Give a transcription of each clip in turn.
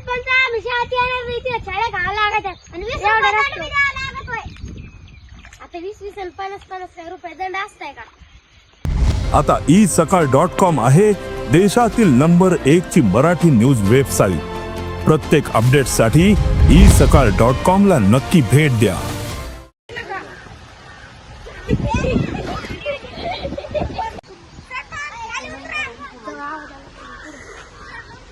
आम्ही शाळेत घाला लागत. आणि वीस. आता वीस वीस आणि पन्नास पन्नास रुपये दंड असताय का आता ई सकाळ डॉट कॉम आहे देशातील नंबर एक ची मराठी न्यूज वेबसाईट प्रत्येक अपडेटसाठी ई सकाळ डॉट कॉम ला नक्की भेट द्या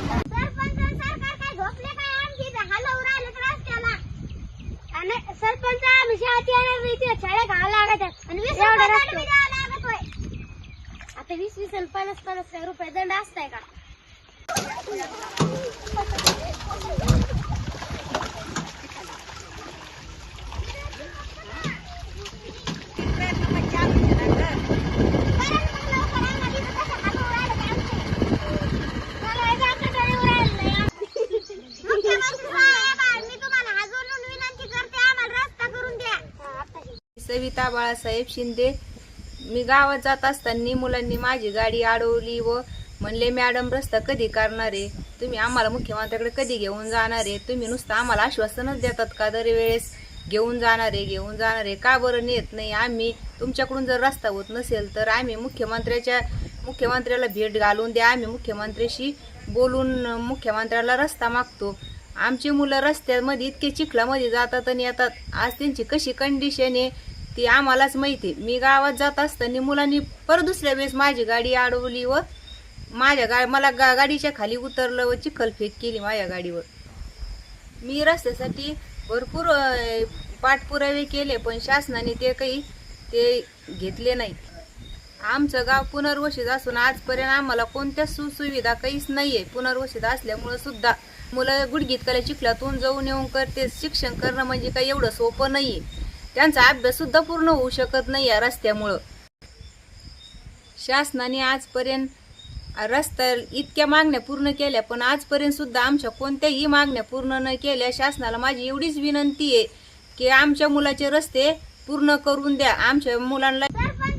सरपंच आणि सरकार काय झोपले काय आमची इथं हलवून राहिलेत रस्त्याला आणि सरपंच आम्ही शाळेत येणार नाही तिला छड्या घाला लागत आहेत. आणि वीस रुपये दंड बी द्यावा लागत होय. आता वीस वीस आणि पन्नास पन्नास रुपये दंड असताय का सविता बाळासाहेब शिंदे. मी गावात जात असताना मुलांनी माझी गाडी अडवली व म्हणले मॅडम रस्ता कधी करणार आहे? तुम्ही आम्हाला मुख्यमंत्र्याकडे कधी घेऊन जाणार आहे? तुम्ही नुसतं आम्हाला आश्वासनच देतात का दरवेळेस? घेऊन जाणार आहे घेऊन जाणार आहे. का बरं नेत नाही? आम्ही तुमच्याकडून जर रस्ता होत नसेल तर आम्ही मुख्यमंत्र्याच्या मुख्यमंत्र्याला भेट घालून द्या. आम्ही मुख्यमंत्र्याशी बोलून मुख्यमंत्र्याला रस्ता मागतो. आमची मुलं रस्त्यामध्ये इतके चिखलामध्ये जातात आणि येतात. आज त्यांची कशी कंडिशन आहे? ती आम्हालाच माहिती मी गावात जात असताना मुलांनी परत दुसऱ्या वेळेस माझी गाडी अडवली व माझ्या गा मला गा गाडीच्या खाली उतरलं व चिखलफेक केली माझ्या गाडीवर. मी रस्त्यासाठी भरपूर पाठपुरावे केले पण शासनाने ते काही ते घेतले नाही. आमचं गाव पुनर्वसित असून आजपर्यंत आम्हाला कोणत्या सुसुविधा काहीच नाही आहे पुनर्वसित असल्यामुळं सुद्धा मुलं गुडघीत कल्या चिखलातून जाऊन येऊन करते. शिक्षण करणं म्हणजे काही एवढं सोपं नाही आहे त्यांचा अभ्यास सुद्धा पूर्ण होऊ शकत नाही या रस्त्यामुळं. शासनाने आजपर्यंत रस्ता इतक्या मागण्या पूर्ण केल्या पण आजपर्यंत सुद्धा आमच्या कोणत्याही मागण्या पूर्ण न केल्या. शासनाला माझी एवढीच विनंती आहे की आमच्या मुलाचे रस्ते पूर्ण करून द्या. आमच्या मुलांना सरपंच